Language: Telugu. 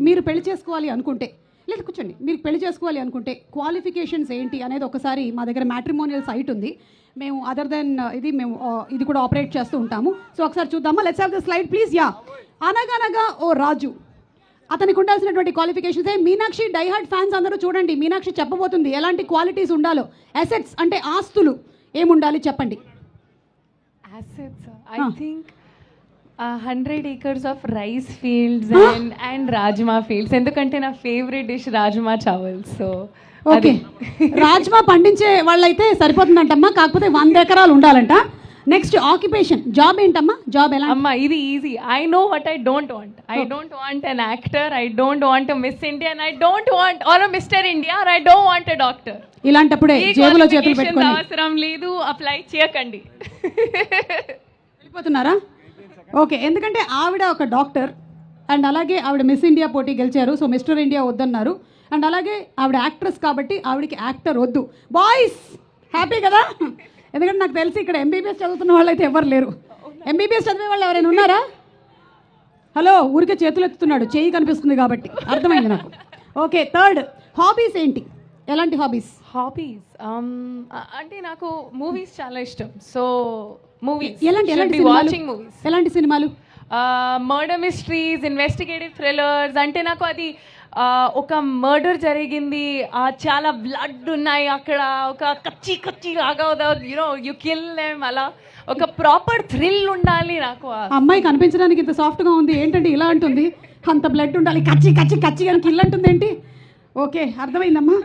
మీరు పెళ్ళి చేసుకోవాలి అనుకుంటే లేదు కూర్చోండి మీరు పెళ్ళి చేసుకోవాలి అనుకుంటే క్వాలిఫికేషన్స్ ఏంటి అనేది ఒకసారి మా దగ్గర మ్యాట్రిమోనియల్ సైట్ ఉంది. మేము అదర్ దెన్ ఇది మేము ఆ, ఇది కూడా ఆపరేట్ చేస్తూ ఉంటాము. సో ఒకసారి చూద్దామా? Let's have the slide please ya అనగనగా ఓ రాజు అతనికి ఉండాల్సినటువంటి క్వాలిఫికేషన్స్ ఏ? మీనాక్షి డైహార్డ్ ఫ్యాన్స్ అందరూ చూడండి. మీనాక్షి చెప్పబోతుంది ఎలాంటి క్వాలిటీస్ ఉండాలో. అసెట్స్ అంటే ఆస్తులు ఏముండాలి చెప్పండి. Assets, Huh. I think 100 acres of rice fields Huh? and, and rajma fields. ఎందుకంటే నా favourite dish rajma chawal so okay. Rajma పండించే వాళ్ళైతే సరిపోతుందంటమ్మా కాకపోతే వంద ఎకరాలు ఉండాలంట. నెక్స్ట్ ఆక్యుపేషన్ జాబ్ ఏంటమ్మా? జాబ్ ఎలా? అమ్మ ఇది easy I know what I don't want I don't want an actor I don't want Miss India and I don't want or mister India or I don't want doctor ఇలాంటప్పుడే జేబులో చేతులు పెట్టుకొని. అవసరం లేదు. అప్లై చేయకండి. వెళ్ళిపోతున్నారా? ఓకే ఎందుకంటే ఆవిడ ఒక డాక్టర్ అండ్ అలాగే ఆవిడ మిస్ ఇండియా పోటీ గెలిచారు సో మిస్టర్ ఇండియా వద్దన్నారు. అండ్ అలాగే ఆవిడ యాక్ట్రెస్ కాబట్టి ఆవిడకి యాక్టర్ వద్దు. బాయ్స్ హ్యాపీ కదా? ఎందుకంటే నాకు తెలిసి ఇక్కడ ఎంబీబీఎస్ చదువుతున్న వాళ్ళు అయితే ఎవరు లేరు. ఎంబీబీఎస్ చదివే వాళ్ళు ఎవరైనా ఉన్నారా? హలో ఊరికే చేతులు ఎత్తుతున్నాడు చేయి కనిపిస్తుంది కాబట్టి. అర్థమైంది నాకు. ఓకే థర్డ్ హాబీస్ ఏంటి? ఎలాంటి హాబీస్ హాబీస్ um, అంటే నాకు మూవీస్ చాలా ఇష్టం. సో మూవీస్ ఎలాంటి వాచింగ్ మూవీస్ ఎలాంటి సినిమాలు? మర్డర్ మిస్టరీస్ ఇన్వెస్టిగేటివ్ థ్రిల్లర్స్ అంటే నాకు అది ఆ, ఒక మర్డర్ జరిగింది. చాలా బ్లడ్ ఉన్నాయి అక్కడ. ఒక కచ్చి కచ్చి లాగా యూనో యు కిల్ నేమ్ అలా. ఒక ప్రాపర్ థ్రిల్ ఉండాలి నాకు అమ్మాయి కనిపించడానికి ఇంత సాఫ్ట్గా ఉంది. ఏంటంటే ఇలా అంటుంది. అంత బ్లడ్ ఉండాలి. కచ్చి కచ్చి కచ్చి అని కిల్ అంటుంది ఏంటి? ఓకే అర్థమైందమ్మా.